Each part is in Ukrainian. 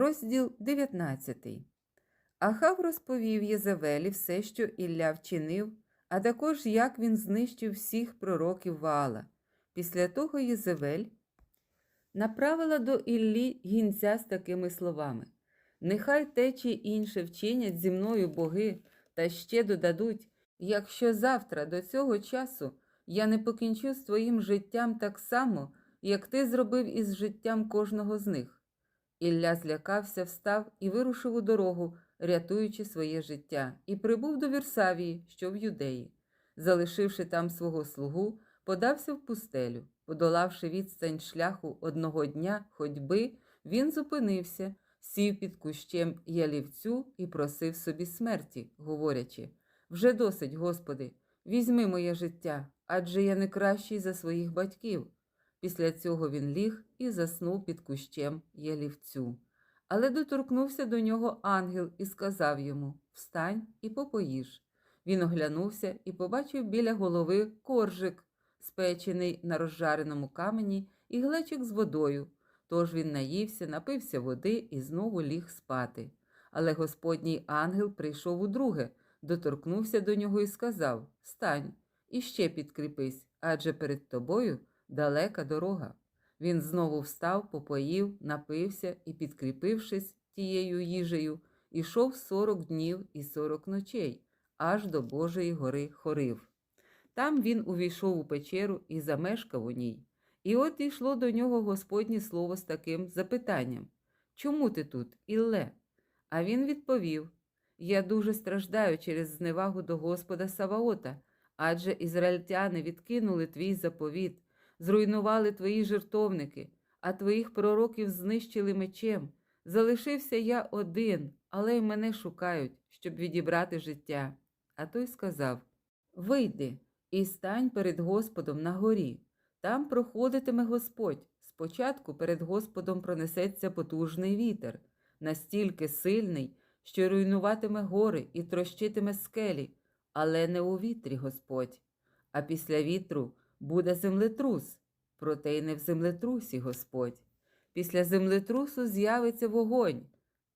Розділ 19. Ахав розповів Єзавелі все, що Ілля вчинив, а також як він знищив всіх пророків Ваала. Після того Єзавель направила до Іллі гінця з такими словами: Нехай те чи інше вчинять зі мною боги, та ще додадуть, якщо завтра до цього часу я не покінчу з твоїм життям так само, як ти зробив із життям кожного з них. Ілля злякався, встав і вирушив у дорогу, рятуючи своє життя, і прибув до Вірсавії, що в юдеї. Залишивши там свого слугу, подався в пустелю. Подолавши відстань шляху одного дня ходьби, він зупинився, сів під кущем ялівцю і просив собі смерті, говорячи Вже досить, Господи, візьми моє життя, адже я не кращий за своїх батьків. Після цього він ліг і заснув під кущем ялівцю. Але доторкнувся до нього ангел і сказав йому Встань і попоїж. Він оглянувся і побачив біля голови коржик, спечений на розжареному камені, і глечик з водою. Тож він наївся, напився води і знову ліг спати. Але господній ангел прийшов удруге, доторкнувся до нього і сказав Встань, і ще підкріпись, адже перед тобою далека дорога. Він знову встав, попоїв, напився і, підкріпившись тією їжею, ішов сорок днів і сорок ночей, аж до Божої гори Хорив. Там він увійшов у печеру і замешкав у ній. І от дійшло до нього Господнє слово з таким запитанням Чому ти тут, Ілле? А він відповів Я дуже страждаю через зневагу до Господа Саваота, адже ізраїльтяни відкинули твій заповіт зруйнували твої жертовники, а твоїх пророків знищили мечем. Залишився я один, але й мене шукають, щоб відібрати життя. А той сказав Вийди і стань перед Господом на горі. Там проходитиме Господь. Спочатку перед Господом пронесеться потужний вітер, настільки сильний, що руйнуватиме гори і трощитиме скелі, але не у вітрі Господь. А після вітру буде землетрус, проте й не в землетрусі Господь. Після землетрусу з'явиться вогонь,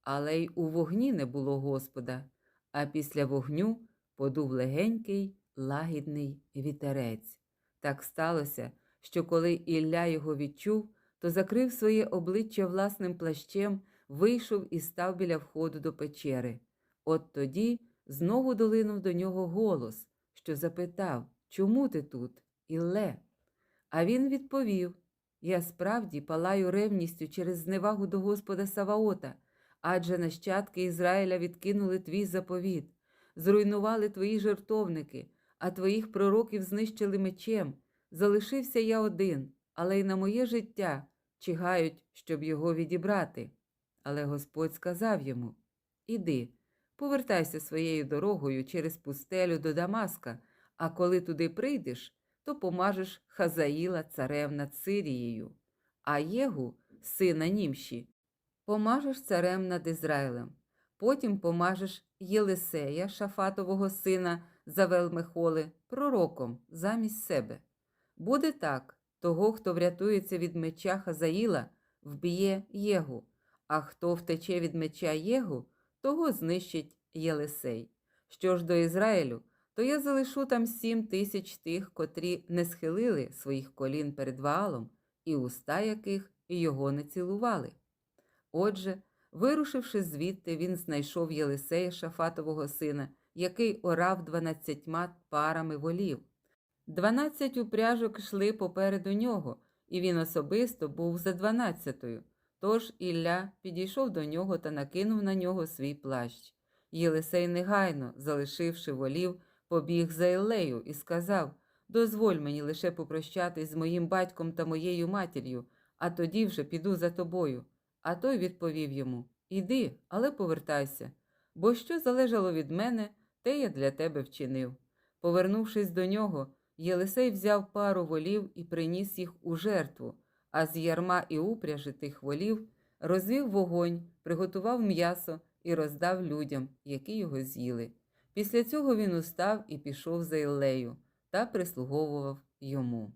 але й у вогні не було Господа, а після вогню подув легенький, лагідний вітерець. Так сталося, що коли Ілля його відчув, то закрив своє обличчя власним плащем, вийшов і став біля входу до печери. От тоді знову долинув до нього голос, що запитав Чому ти тут, Ілле? А він відповів Я справді палаю ревністю через зневагу до Господа Саваота, адже нащадки Ізраїля відкинули твій заповіт, зруйнували твої жертовники, а твоїх пророків знищили мечем. Залишився я один, але й на моє життя чигають, щоб його відібрати. Але Господь сказав йому Іди, повертайся своєю дорогою через пустелю до Дамаска, а коли туди прийдеш, то помажеш Хазаїла царем над Сирією, а Єгу, сина німші, помажеш царем над Ізраїлем. Потім помажеш Єлисея, Шафатового сина Завелмехоли, пророком замість себе. Буде так, того, хто врятується від меча Хазаїла, вб'є Єгу, а хто втече від меча Єгу, того знищить Єлисей. Що ж до Ізраїлю, то я залишу там сім тисяч тих, котрі не схилили своїх колін перед Ваалом, і уста яких його не цілували. Отже, вирушивши звідти, він знайшов Єлисея Шафатового сина, який орав дванадцятьма парами волів. Дванадцять упряжок йшли попереду нього, і він особисто був за дванадцятою. Тож Ілля підійшов до нього та накинув на нього свій плащ. Єлисей негайно, залишивши волів, побіг за Іллею і сказав Дозволь мені лише попрощатись з моїм батьком та моєю матір'ю, а тоді вже піду за тобою. А той відповів йому Іди, але повертайся, бо що залежало від мене, те я для тебе вчинив. Повернувшись до нього, Єлисей взяв пару волів і приніс їх у жертву, а з ярма і упряжи тих волів розвів вогонь, приготував м'ясо і роздав людям, які його з'їли. Після цього він устав і пішов за Іллею та прислуговував йому.